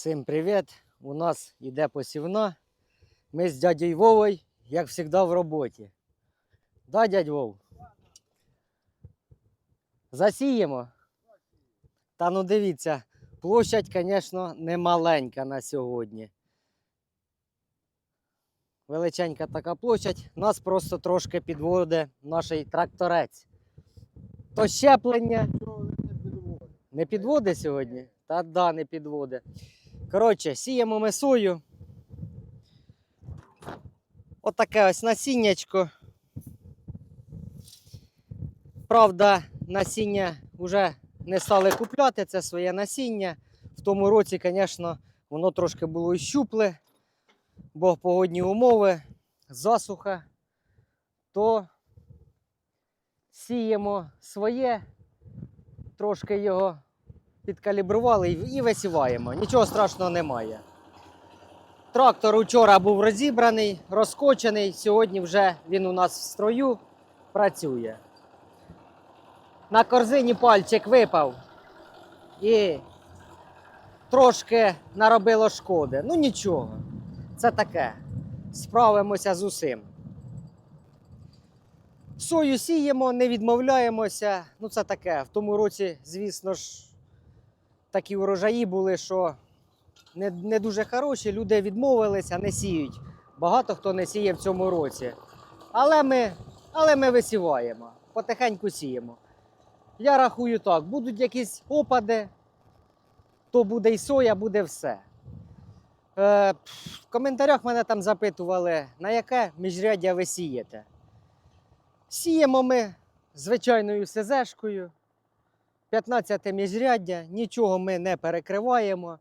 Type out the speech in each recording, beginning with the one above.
Всім привіт! У нас йде посівна. Ми з дядьою Вовою, як завжди, в роботі. Да, дядь Вов? Засіємо. Та ну дивіться, площадь, звісно, не маленька на сьогодні. Величенька така площадь. Нас просто трошки підводить наш тракторець. То щеплення. Не підводить сьогодні? Та да, не підводить. Коротше, сіємо ми сою. Отаке ось насіннячко. Правда, насіння вже не стали купляти, це своє насіння. В тому році, звісно, воно трошки було і щупле, бо погодні умови, засуха, то сіємо своє, трошки його підкалібрували і висіваємо. Нічого страшного немає. Трактор вчора був розібраний, розкочений. Сьогодні вже він у нас в строю працює. На корзині пальчик випав і трошки наробило шкоди. Ну нічого, це таке. Справимося з усім. Сою сіємо, не відмовляємося. Ну, це таке. В тому році, звісно ж, такі урожаї були, що не, не дуже хороші. Люди відмовилися, не сіють. Багато хто не сіє в цьому році. Але ми, але ми висіваємо, потихеньку сіємо. Я рахую так: будуть якісь опади, то буде і соя, буде все. Е, в коментарях мене там запитували, на яке міжряддя ви сієте. Сіємо ми звичайною СЗшкою. 15 міжряддя, нічого ми не перекриваємо.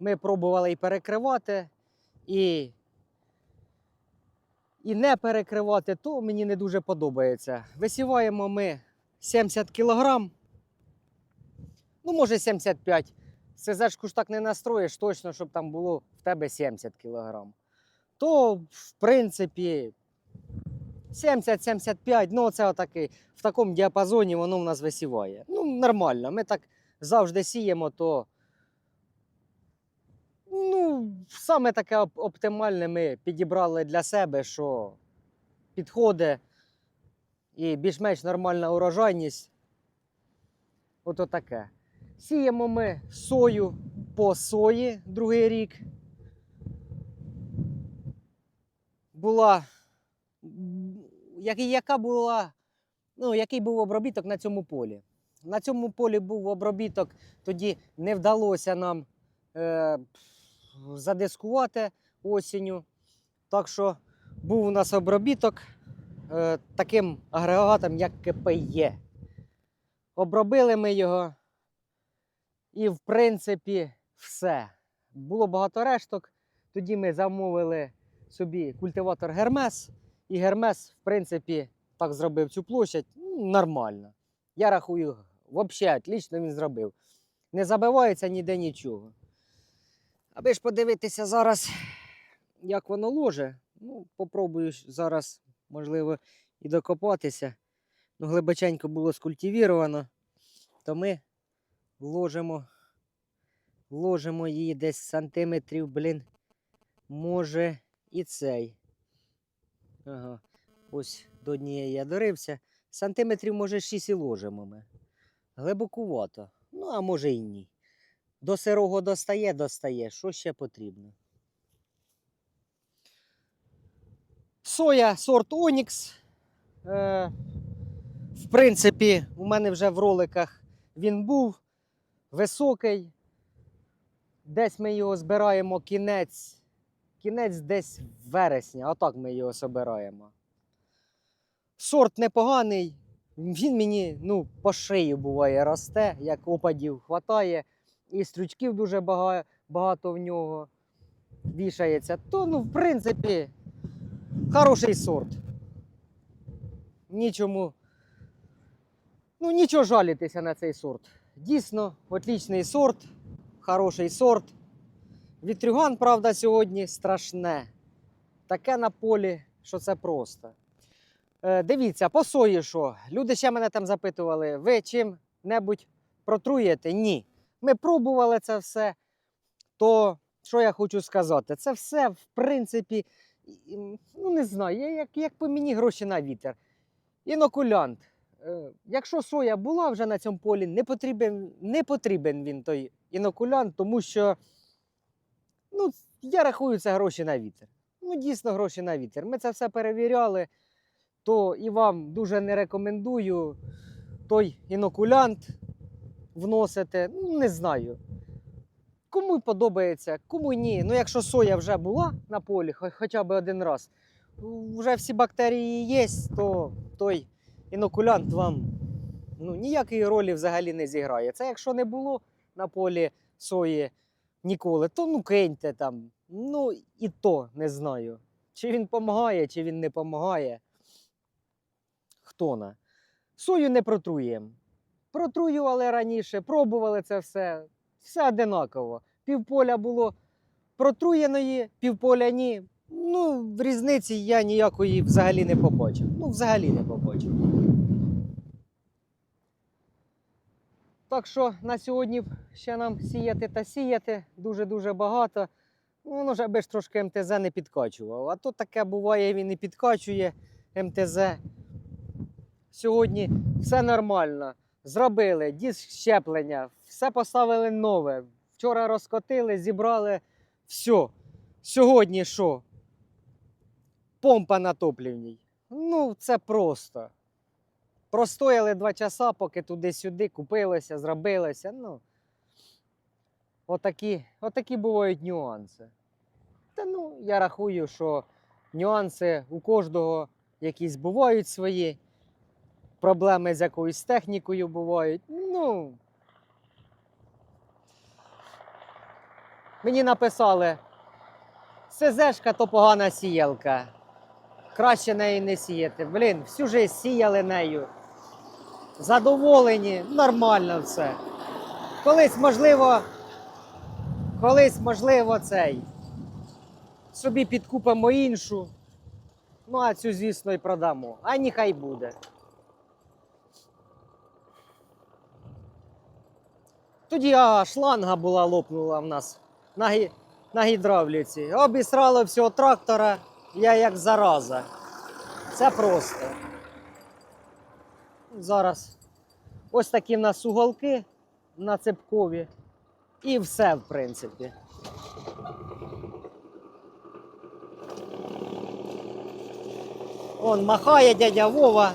Ми пробували і перекривати, і, і не перекривати, то мені не дуже подобається. Висіваємо ми 70 кг. Ну, може, 75. СЗшку ж так не настроїш точно, щоб там було в тебе 70 кг. То, в принципі, 70-75, ну це отакий. В такому діапазоні воно в нас висіває. Ну, нормально. Ми так завжди сіємо, то ну, саме таке оптимальне ми підібрали для себе, що підходить і більш-менш нормальна урожайність. Ото таке. Сіємо ми сою по сої другий рік. Була м, як- яка була, ну, який був обробіток на цьому полі. На цьому полі був обробіток, тоді не вдалося нам е, задискувати осінню. Так що був у нас обробіток е, таким агрегатом, як КПЄ. Обробили ми його, і, в принципі, все. Було багато решток. Тоді ми замовили собі культиватор Гермес. І Гермес, в принципі, так зробив цю площадь ну, нормально. Я рахую, взагалі, отлично він зробив. Не забивається ніде нічого. Аби ж подивитися зараз, як воно ложе. Ну, попробую зараз, можливо, і докопатися. Ну, глибоченько було скультивіровано, то ми ложимо, ложимо її десь сантиметрів, блін, може, і цей. Ага. Ось до однієї я дорився. Сантиметрів, може, 6 і ложимо ми. Глибокувато. Ну, а може і ні. До сирого достає, достає. Що ще потрібно? Соя сорт Онікс. Е, в принципі, у мене вже в роликах він був високий. Десь ми його збираємо кінець кінець десь вересня, отак ми його собираємо. Сорт непоганий, він мені ну, по шиї буває росте, як опадів хватає, і стрючків дуже багато, в нього вішається. То, ну, в принципі, хороший сорт. Нічому. Ну, нічого жалітися на цей сорт. Дійсно, отличний сорт, хороший сорт. Вітрюган, правда, сьогодні страшне. Таке на полі, що це просто. Е, дивіться, по сої що? Люди ще мене там запитували, ви чим-небудь протруєте? Ні. Ми пробували це все. то що я хочу сказати? Це все, в принципі, ну не знаю, як, як по мені гроші на вітер. Інокулянт. Е, Якщо соя була вже на цьому полі, не потрібен, не потрібен він той інокулянт, тому що ну, я рахую це гроші на вітер. Ну, дійсно, гроші на вітер. Ми це все перевіряли, то і вам дуже не рекомендую той інокулянт вносити. Ну, не знаю. Кому подобається, кому ні. Ну, якщо соя вже була на полі, хоча б один раз, вже всі бактерії є, то той інокулянт вам ну, ніякої ролі взагалі не зіграє. Це якщо не було на полі сої ніколи, то ну киньте там. Ну і то не знаю. Чи він допомагає, чи він не допомагає. Хто на? Сою не протруємо. Протруювали раніше, пробували це все. Все одинаково. Півполя було протруєної, півполя ні. Ну, в різниці я ніякої взагалі не побачив. Ну, взагалі не побачив. Так що на сьогодні ще нам сіяти та сіяти дуже-дуже багато. Ну, воно ж аби ж трошки МТЗ не підкачував. А то таке буває, він і підкачує МТЗ. Сьогодні все нормально. Зробили диск щеплення, все поставили нове. Вчора розкотили, зібрали. Все. Сьогодні що? Помпа на топлівній. Ну, це просто. Простояли два часа, поки туди-сюди купилося, зробилося. Ну, отакі, отакі бувають нюанси. Та ну, я рахую, що нюанси у кожного якісь бувають свої. Проблеми з якоюсь технікою бувають. Ну. Мені написали, СЗшка то погана сіялка. Краще неї не сіяти. Блін, всю життя сіяли нею. Задоволені, нормально все. Колись, можливо, колись, можливо, цей. Собі підкупимо іншу. Ну, а цю, звісно, і продамо. А ніхай буде. Тоді а, шланга була лопнула в нас на, гі- на гідравліці. Обісрало всього трактора, я як зараза. Це просто. Зараз ось такі в нас уголки на. І все, в принципі. Он махає дядя Вова,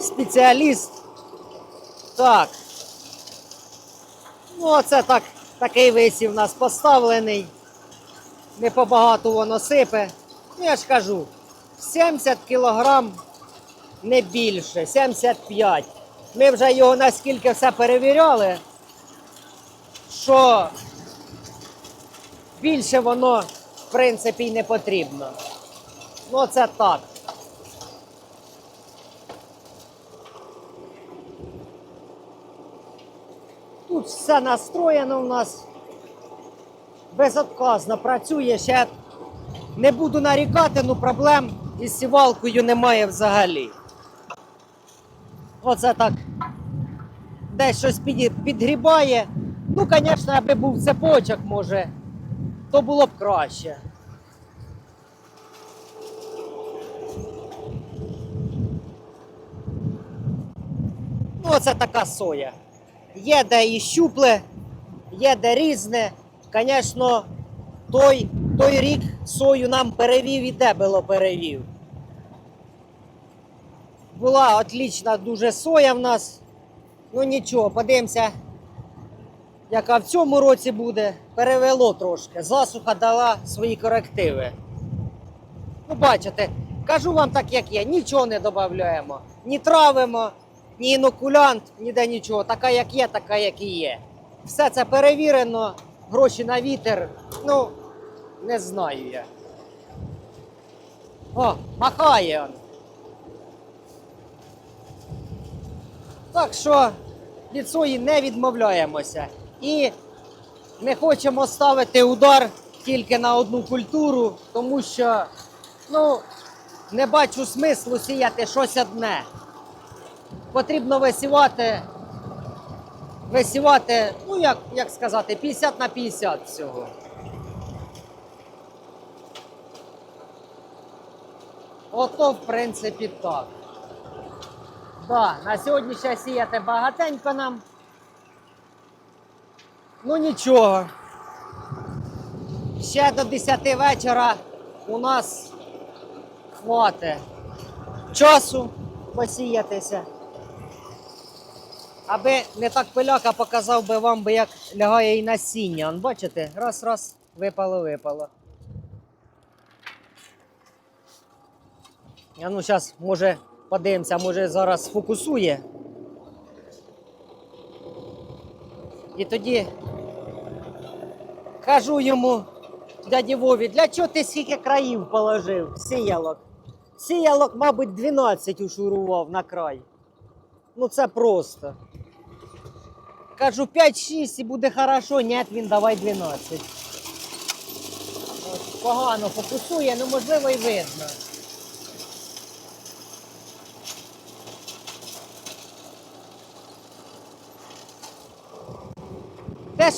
спеціаліст. Так. Ну, оце так, такий висів у нас поставлений. Не побагато воно сипе. Ну, я ж кажу, 70 кілограм не більше, 75. Ми вже його наскільки все перевіряли, що більше воно, в принципі, й не потрібно. Ну, це так. Тут все настроєно у нас. Безотказно працює ще. Не буду нарікати, ну проблем із сівалкою немає взагалі. Оце так. Десь щось під, підгрібає. Ну, звісно, аби був цепочок, може, то було б краще. Ну, оце така соя. Є де і щупле, є де різне. Звісно, той, той рік сою нам перевів і дебело перевів. Була отлічна дуже соя в нас. Ну нічого, подивимося, яка в цьому році буде. Перевело трошки. Засуха дала свої корективи. Ну, бачите, кажу вам так, як є, нічого не додаємо. Ні травимо, ні інокулянт, ніде нічого. Така, як є, така, як і є. Все це перевірено, гроші на вітер. Ну, не знаю я. О, махає он. Так що від сої не відмовляємося. І не хочемо ставити удар тільки на одну культуру, тому що ну, не бачу смислу сіяти щось одне. Потрібно висівати висівати, ну як, як сказати, 50 на 50 всього. Ото, в принципі, так. Да, на сьогодні ще сіяти багатенько нам. Ну нічого. Ще до 10 вечора у нас хватить часу посіятися. Аби не так пиляка показав би вам, би як лягає і насіння. Он, бачите, раз, раз, випало, випало. А ну зараз, може, подивимося, може зараз сфокусує. І тоді кажу йому, дяді Вові, для чого ти скільки країв положив? Сіялок. Сіялок, мабуть, 12 ушурував на край. Ну це просто. Кажу 5-6 і буде хорошо. Ні, він давай 12. Ось, погано фокусує, ну можливо і видно.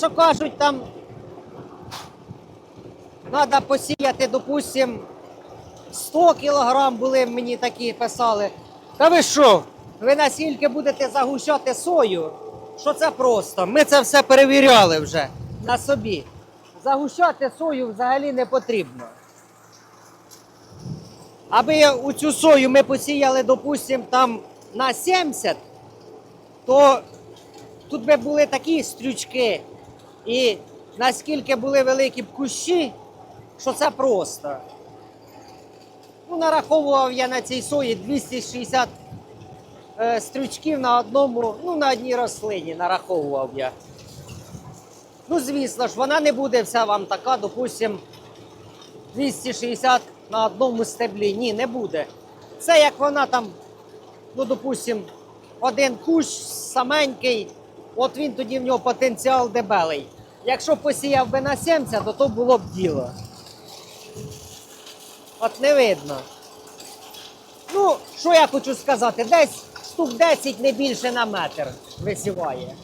Що кажуть, там треба посіяти, допустим, 100 кілограм були мені такі писали. Та ви що? Ви наскільки будете загущати сою? Що це просто? Ми це все перевіряли вже на собі. Загущати сою взагалі не потрібно. Аби у цю сою ми посіяли, допустим, там на 70, то тут би були такі стрючки, і наскільки були великі кущі, що це просто. Ну, нараховував я на цій сої 260 е, стрючків на одному, ну, на одній рослині нараховував я. Ну, звісно ж, вона не буде вся вам така, допустим, 260 на одному стеблі. Ні, не буде. Це як вона там, ну, допустим, один кущ саменький, от він тоді в нього потенціал дебелий. Якщо посіяв би на 70, то то було б діло. От не видно. Ну, що я хочу сказати, десь штук 10 не більше на метр висіває.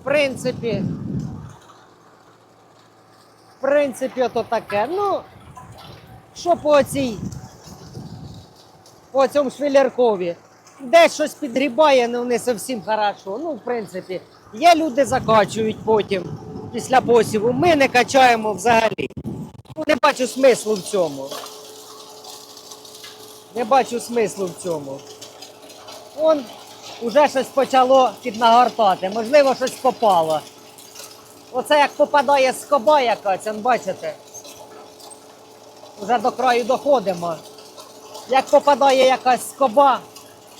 В принципі, в принципі, ото таке. Ну, що по цій, по цьому швеляркові? Десь щось підгрібає, але не зовсім хорошо. Ну, в принципі, є люди закачують потім після посіву. Ми не качаємо взагалі. Ну, не бачу смислу в цьому. Не бачу смислу в цьому. Он уже щось почало піднагортати. Можливо, щось попало. Оце як попадає скоба якась, он, бачите? Уже до краю доходимо. Як попадає якась скоба,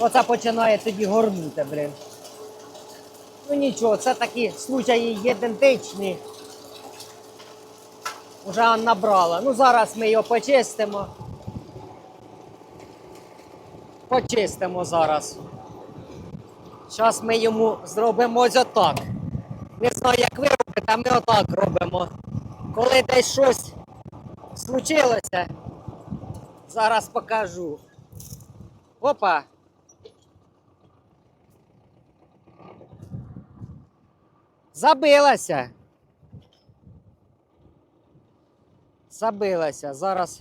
оце починає тоді горнути, блін. Ну нічого, це такі случаї ідентичні. Уже набрала. Ну зараз ми його почистимо. Почистимо зараз. Зараз ми йому зробимо ось отак. Не знаю, як ви робите, а ми отак робимо. Коли десь щось случилося, зараз покажу. Опа. Забилася. Забилася. Зараз,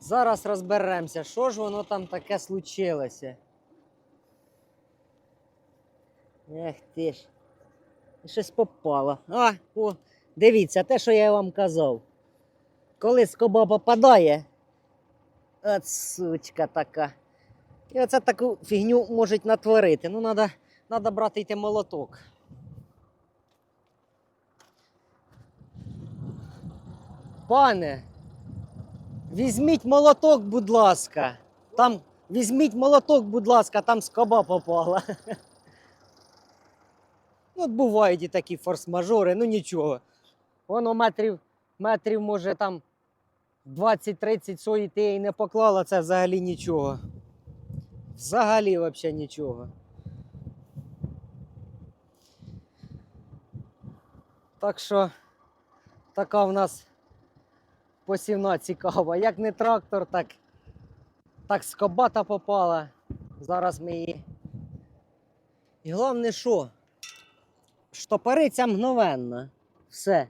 зараз розберемося, що ж воно там таке случилося. Ех ти ж. Щось попало. А, о, дивіться, те, що я вам казав. Коли скоба попадає. От сучка така. І оце таку фігню можуть натворити. Ну, треба брати йти молоток. Пане, візьміть молоток, будь ласка. Там візьміть молоток, будь ласка, там скоба попала. Ну, от бувають і такі форс-мажори, ну нічого. Воно метрів, метрів, може, там 20-30 сої ти і не поклала, це взагалі нічого. Взагалі взагалі нічого. Так що така в нас посівна цікава. Як не трактор, так, так скобата попала. Зараз ми її І головне, що? Штопориться мгновенно. Все.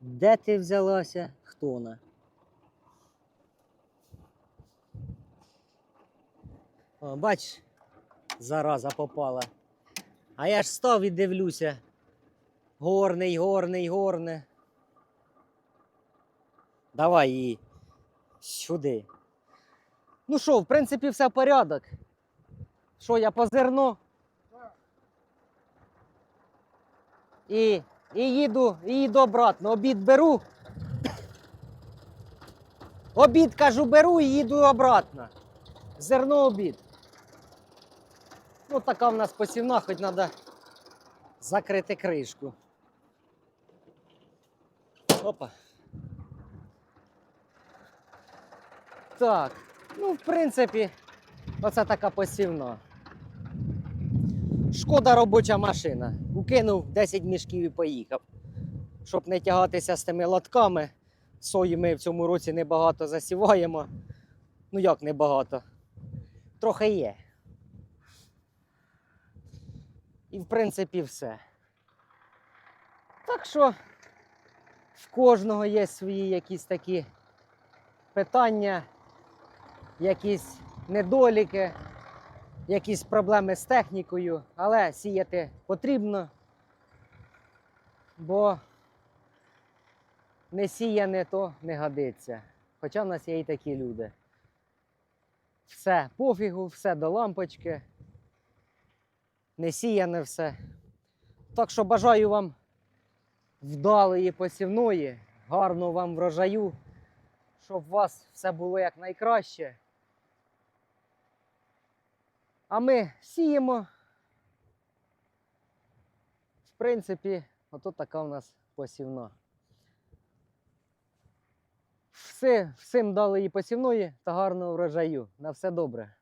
Де ти взялася? Хто вона? О, бач, зараза попала. А я ж став і дивлюся. Горний, горний, горне. Давай її сюди. Ну що, в принципі, все порядок. Що, я позирну? І, і їду, і їду обратно. Обід беру. Обід, кажу, беру і їду обратно. Зерно обід. Ну, така в нас посівна, хоч треба закрити кришку. Опа. Так, ну, в принципі, оце така посівна. Шкода робоча машина. Укинув 10 мішків і поїхав. Щоб не тягатися з тими лотками. Сої ми в цьому році небагато засіваємо. Ну як небагато? Трохи є. І в принципі все. Так що в кожного є свої якісь такі питання, якісь недоліки, якісь проблеми з технікою, але сіяти потрібно, бо не сіяне то не годиться. Хоча в нас є і такі люди. Все пофігу, все до лампочки. Не сіяне все. Так що бажаю вам вдалої посівної, гарного вам врожаю, щоб у вас все було як найкраще. А ми сіємо. В принципі, ото така у нас посівна. Все, всім дали їй посівної та гарного врожаю. На все добре.